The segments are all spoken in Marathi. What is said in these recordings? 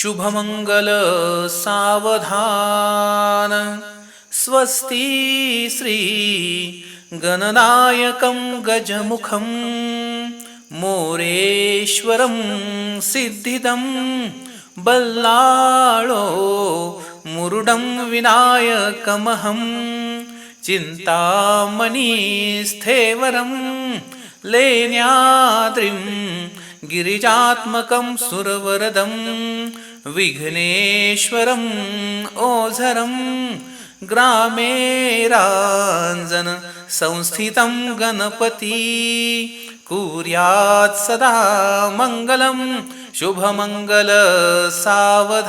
शुभमङ्गल सावधान। स्वस्ति श्री गणनायकं गजमुखं मोरेश्वरं सिद्धिदं बल्लाळो मुरुडं विनायकमहं चिन्तामणिस्थेवरं लेन्याद्रिं गिरिजात्मकं सुरवरदम् विघ्नेश्वरम् ओझरं ग्रामे राञ्जन संस्थितं गणपती। कुर्यात् सदा मङ्गलं शुभमङ्गल सावधान।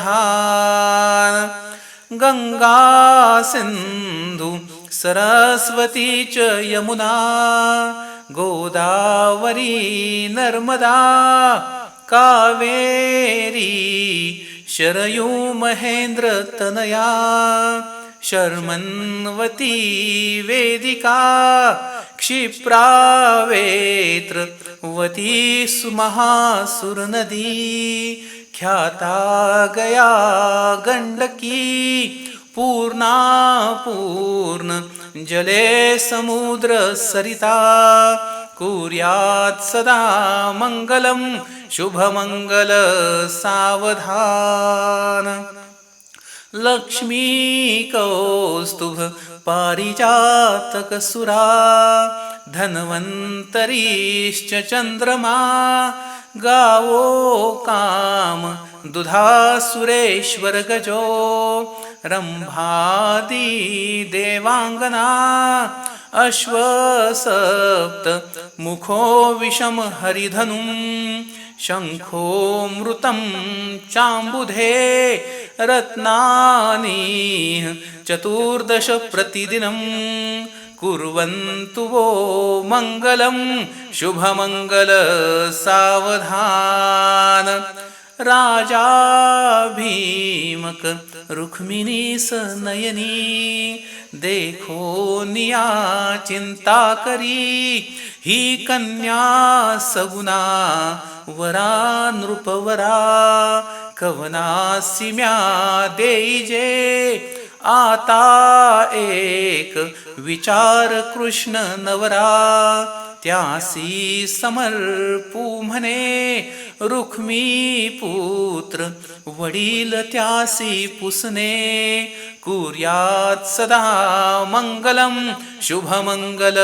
गङ्गा सिन्धु सरस्वती च यमुना। गोदावरी नर्मदा कावेरी, शरयू महेन्द्र तनया, शर्मन्वती वेदिका, क्षिप्रावेत्रवती सुमहासुरनदी, ख्याता गया गण्डकी पूर्णा पूर्ण जले समुद्र सरिता कुर्यात् सदा मङ्गलं शुभमङ्गल सावधान। लक्ष्मी कौस्तुभ पारिजातकसुरा। धन्वन्तरीश्च चन्द्रमा। गावो काम गजो। रम्भादी देवाङ्गना। अश्वसप्त मुखो विषम हरिधनुं शङ्खो चाम्बुधे रत्नानि चतुर्दश प्रतिदिनं कुर्वन्तु वो मङ्गलं शुभमङ्गल सावधान। राजा भीमक रुक्मिणी सनयनी देखो निया चिंता करी ही कन्या सगुना वरा नृपवरा कवनासी म्या देईजे आता एक विचार कृष्ण नवरा त्यासी समर्पू रुक्मी पुत्र वडील त्यासी पुसणे कुर्यात सदा मंगलम, शुभमंगल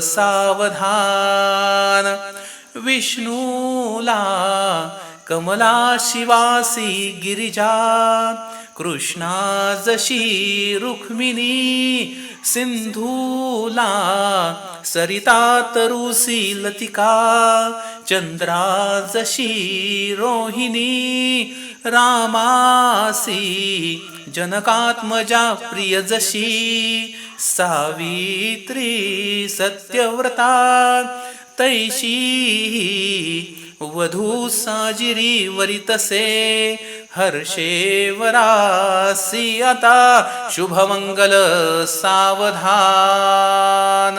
सावधान। विष्णूला कमला शिवासी गिरिजा कृष्णा जशी रुक्मिणी सिंधूला सरिता तरुसी लतिका चंद्रा जशी रोहिणी रामासी, जनकात्मजा प्रिय जशी सावित्री सत्यव्रता, तैशी, वधू साजिरी वरितसे हर्षे वरासी आता शुभमंगल सावधान।